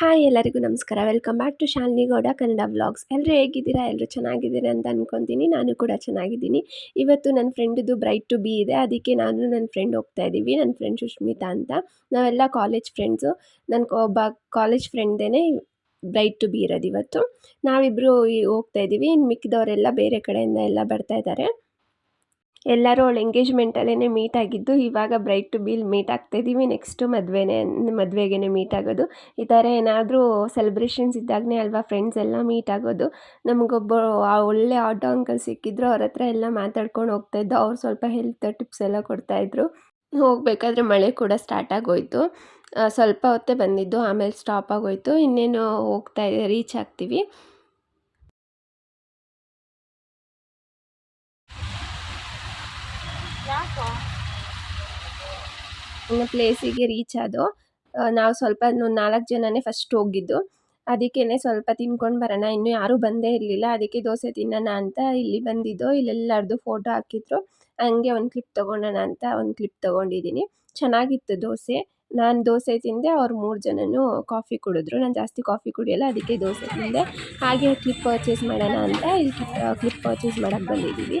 Hi ಎಲ್ಲರಿಗೂ ನಮಸ್ಕಾರ. Welcome back to Shalini Gowda Kannada vlogs ಎಲ್ಲರೂ ಹೇಗಿದ್ದೀರಾ? ಎಲ್ಲರೂ ಚೆನ್ನಾಗಿದ್ದೀರಾ ಅಂತ ಅನ್ಕೊತೀನಿ. ನಾನು ಕೂಡ ಚೆನ್ನಾಗಿದ್ದೀನಿ. ಇವತ್ತು ನನ್ನ ಫ್ರೆಂಡ್ದು ಬ್ರೈಟ್ ಟು ಬಿ ಇದೆ. ಅದಕ್ಕೆ ನಾನು ನನ್ನ ಫ್ರೆಂಡ್ ಹೋಗ್ತಾ ಇದ್ದೀವಿ. ನನ್ನ ಫ್ರೆಂಡ್ ಸುಷ್ಮಿತಾ ಅಂತ. ನಾವೆಲ್ಲ ಕಾಲೇಜ್ ಫ್ರೆಂಡ್ಸು ನನ್ನ ಒಬ್ಬ ಕಾಲೇಜ್ ಫ್ರೆಂಡ್ದೇ ಬ್ರೈಟ್ ಟು ಬಿ ಇರೋದು ಇವತ್ತು. ನಾವಿಬ್ಬರು ಹೋಗ್ತಾ ಇದ್ದೀವಿ. ಇನ್ನು ಮಿಕ್ಕಿದವರೆಲ್ಲ ಬೇರೆ ಕಡೆಯಿಂದ ಎಲ್ಲ ಬರ್ತಾ ಇದ್ದಾರೆ. ಎಲ್ಲರೂ ಅವಳು ಎಂಗೇಜ್ಮೆಂಟಲ್ಲೇ ಮೀಟ್ ಆಗಿದ್ದು, ಇವಾಗ ಬ್ರೈಟ್ ಟು ಬೀಲ್ ಮೀಟ್ ಆಗ್ತಾ ಇದ್ದೀವಿ. ನೆಕ್ಸ್ಟು ಮದುವೆನೇ ಮದುವೆಗೇ ಮೀಟ್ ಆಗೋದು. ಈ ಥರ ಏನಾದರೂ ಸೆಲೆಬ್ರೇಷನ್ಸ್ ಇದ್ದಾಗನೇ ಅಲ್ವಾ ಫ್ರೆಂಡ್ಸ್ ಎಲ್ಲ ಮೀಟ್ ಆಗೋದು. ನಮಗೊಬ್ಬ ಒಳ್ಳೆ ಆಟೋ ಅಂಕಲ್ ಸಿಕ್ಕಿದ್ರು ಅವ್ರ ಹತ್ರ ಎಲ್ಲ ಮಾತಾಡ್ಕೊಂಡು ಹೋಗ್ತಾ ಇದ್ದೋ, ಅವ್ರು ಸ್ವಲ್ಪ ಹೆಲ್ತ್ ಟಿಪ್ಸ್ ಎಲ್ಲ ಕೊಡ್ತಾಯಿದ್ರು ಹೋಗಬೇಕಾದ್ರೆ ಮಳೆ ಕೂಡ ಸ್ಟಾರ್ಟ್ ಆಗೋಯಿತು. ಸ್ವಲ್ಪ ಹೊತ್ತೇ ಬಂದಿದ್ದು, ಆಮೇಲೆ ಸ್ಟಾಪ್ ಆಗೋಯಿತು. ಇನ್ನೇನು ಹೋಗ್ತಾ ರೀಚ್ ಆಗ್ತೀವಿ. ಇನ್ನು ಪ್ಲೇಸಿಗೆ ರೀಚ್ ಆದೋ ನಾವು ಸ್ವಲ್ಪ ನಾಲ್ಕು ಜನನೇ ಫಸ್ಟ್ ಹೋಗಿದ್ದು. ಅದಕ್ಕೇ ಸ್ವಲ್ಪ ತಿನ್ಕೊಂಡು ಬರೋಣ. ಇನ್ನೂ ಯಾರೂ ಬಂದೇ ಇರಲಿಲ್ಲ. ಅದಕ್ಕೆ ದೋಸೆ ತಿನ್ನೋಣ ಅಂತ ಇಲ್ಲಿ ಬಂದಿದ್ದು. ಇಲ್ಲೆಲ್ಲರದು ಫೋಟೋ ಹಾಕಿದ್ರು. ಹಂಗೆ ಒಂದು ಕ್ಲಿಪ್ ತೊಗೊಳೋಣ ಅಂತ ಒಂದು ಕ್ಲಿಪ್ ತೊಗೊಂಡಿದ್ದೀನಿ ಚೆನ್ನಾಗಿತ್ತು ದೋಸೆ. ನಾನು ದೋಸೆ ತಿಂದೆ, ಅವ್ರು ಮೂರು ಜನನೂ ಕಾಫಿ ಕುಡಿದ್ರು. ನಾನು ಜಾಸ್ತಿ ಕಾಫಿ ಕುಡಿಯಲ್ಲ, ಅದಕ್ಕೆ ದೋಸೆ ತಿಂದೆ. ಹಾಗೆ ಕ್ಲಿಪ್ ಪರ್ಚೇಸ್ ಮಾಡೋಣ ಅಂತ ಇಲ್ಲಿ ಕ್ಲಿಪ್ ಪರ್ಚೇಸ್ ಮಾಡೋಕ್ಕೆ ಬಂದಿದ್ದೀವಿ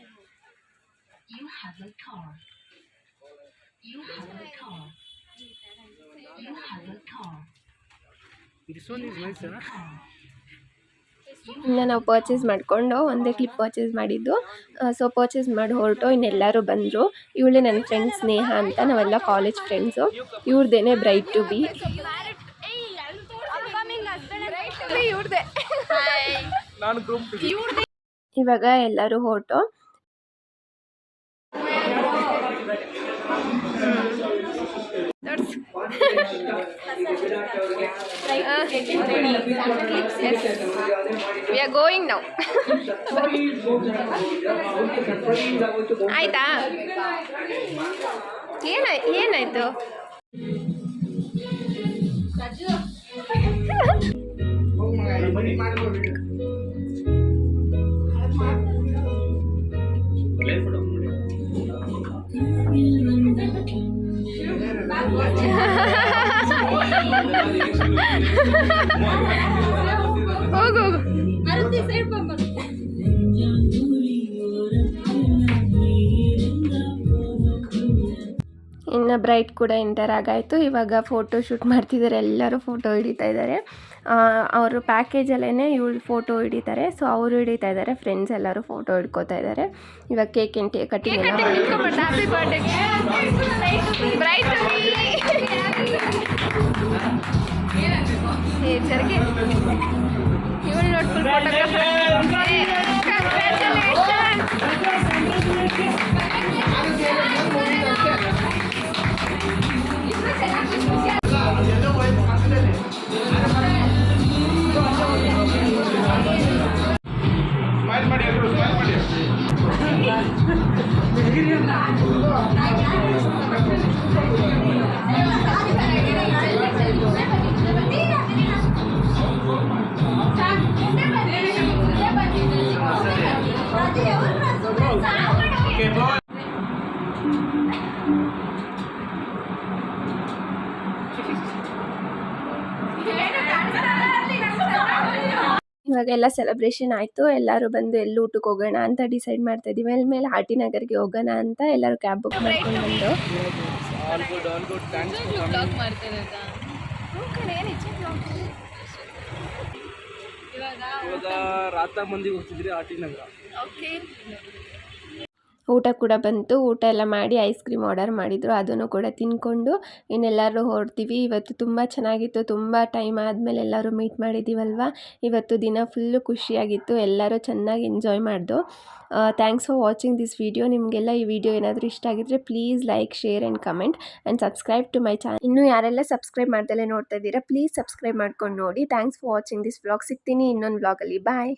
ಏಯ್ car. This one is nice, huh? ಇನ್ನು ನಾವು ಪರ್ಚೇಸ್ ಮಾಡಿಕೊಂಡು ಒಂದೇ ಕ್ಲಿಪ್ ಪರ್ಚೇಸ್ ಮಾಡಿದ್ದು. ಸೊ ಪರ್ಚೇಸ್ ಮಾಡಿ ಹೊರಟು ಇನ್ನೆಲ್ಲರೂ ಬಂದರು. ಇವಳೇ ನನ್ನ ಫ್ರೆಂಡ್ ಸ್ನೇಹ ಅಂತ ನಾವೆಲ್ಲ ಕಾಲೇಜ್ ಫ್ರೆಂಡ್ಸು ಇವ್ರದ್ದೇನೆ ಬ್ರೈಟ್ ಟು ಬಿ ನಾನು ಗ್ರೂಪ್ ಇವಾಗ ಎಲ್ಲರೂ ಹೊರಟು. ವಿ ಆರ್ ಗೋಯಿಂಗ್ ನೌ ಆಯ್ತಾ ಏನಾಯ್ ಏನಾಯ್ತು ಹೋಗು ಇನ್ನು ಬ್ರೈಟ್ ಕೂಡ ಎಂಟರ್ ಆಗಾಯಿತು. ಇವಾಗ ಫೋಟೋ ಶೂಟ್ ಮಾಡ್ತಿದ್ದಾರೆ ಎಲ್ಲರೂ ಫೋಟೋ ಹಿಡಿತಾ ಇದ್ದಾರೆ ಅವರು ಪ್ಯಾಕೇಜಲ್ಲೇ ಇವಳು ಫೋಟೋ ಹಿಡಿತಾರೆ. ಸೊ ಅವರು ಹಿಡಿತಾ ಇದ್ದಾರೆ ಫ್ರೆಂಡ್ಸ್ ಎಲ್ಲರೂ ಫೋಟೋ ಹಿಡ್ಕೋತಾ ಇದ್ದಾರೆ ಇವಾಗ ಕೇಕ್ ಎಂಟಿ ಕಟಿಂಗ್ ಇವಳು ನೋಡಿ ಫುಲ್ ಸ್ಮೈಲ್ ಮಾಡಿ ಎಲ್ಲರೂ ಸ್ಮೈಲ್ ಮಾಡಿ ಇವಾಗ ಎಲ್ಲ ಸೆಲೆಬ್ರೇಷನ್ ಆಯಿತು. ಎಲ್ಲರೂ ಬಂದು ಎಲ್ಲಿ ಊಟಕ್ಕೆ ಹೋಗೋಣ ಅಂತ ಡಿಸೈಡ್ ಮಾಡ್ತಾ ಇದ್ದೀವಿ. ಅಲ್ಲಿ ಮೇಲೆ ಆರ್ ಟಿ ನಗರ್ಗೆ ಹೋಗೋಣ ಅಂತ ಎಲ್ಲರೂ ಕ್ಯಾಬ್ ಬುಕ್ ಮಾಡ್ಕೊಂಡು ಬಂದು. ಇವಾಗ ರಾತ ಮಂದಿಗೆ ಹೋಗ್ತಿದ್ರಿ ಆಟಿ ನಗರ. ಊಟ ಕೂಡ ಬಂತು. ಊಟ ಎಲ್ಲ ಮಾಡಿ ಐಸ್ ಕ್ರೀಮ್ ಆರ್ಡರ್ ಮಾಡಿದರು. ಅದನ್ನು ಕೂಡ ತಿನ್ಕೊಂಡು ಇನ್ನೆಲ್ಲರೂ ಹೊರಡ್ತೀವಿ. ಇವತ್ತು ತುಂಬ ಚೆನ್ನಾಗಿತ್ತು. ತುಂಬ ಟೈಮ್ ಆದಮೇಲೆ ಎಲ್ಲರೂ ಮೀಟ್ ಮಾಡಿದ್ದೀವಲ್ವ ಇವತ್ತು ದಿನ ಫುಲ್ಲು ಖುಷಿಯಾಗಿತ್ತು. ಎಲ್ಲರೂ ಚೆನ್ನಾಗಿ ಎಂಜಾಯ್ ಮಾಡಿದ್ರು thanks for watching this video ನಿಮಗೆಲ್ಲ ಈ ವಿಡಿಯೋ ಏನಾದರೂ ಇಷ್ಟ ಆಗಿದ್ರೆ please like share and comment and subscribe to my channel ಇನ್ನೂ ಯಾರೆಲ್ಲ ಸಬ್ಸ್ಕ್ರೈಬ್ ಮಾಡ್ದಲೇ ನೋಡ್ತಾ ಇದ್ದೀರಾ ಪ್ಲೀಸ್ ಸಬ್ಸ್ಕ್ರೈಬ್ ಮಾಡ್ಕೊಂಡು ನೋಡಿ. Thanks for watching this vlog ಸಿಗ್ತೀನಿ ಇನ್ನೊಂದು ವ್ಲಾಗಲ್ಲಿ ಬಾಯ್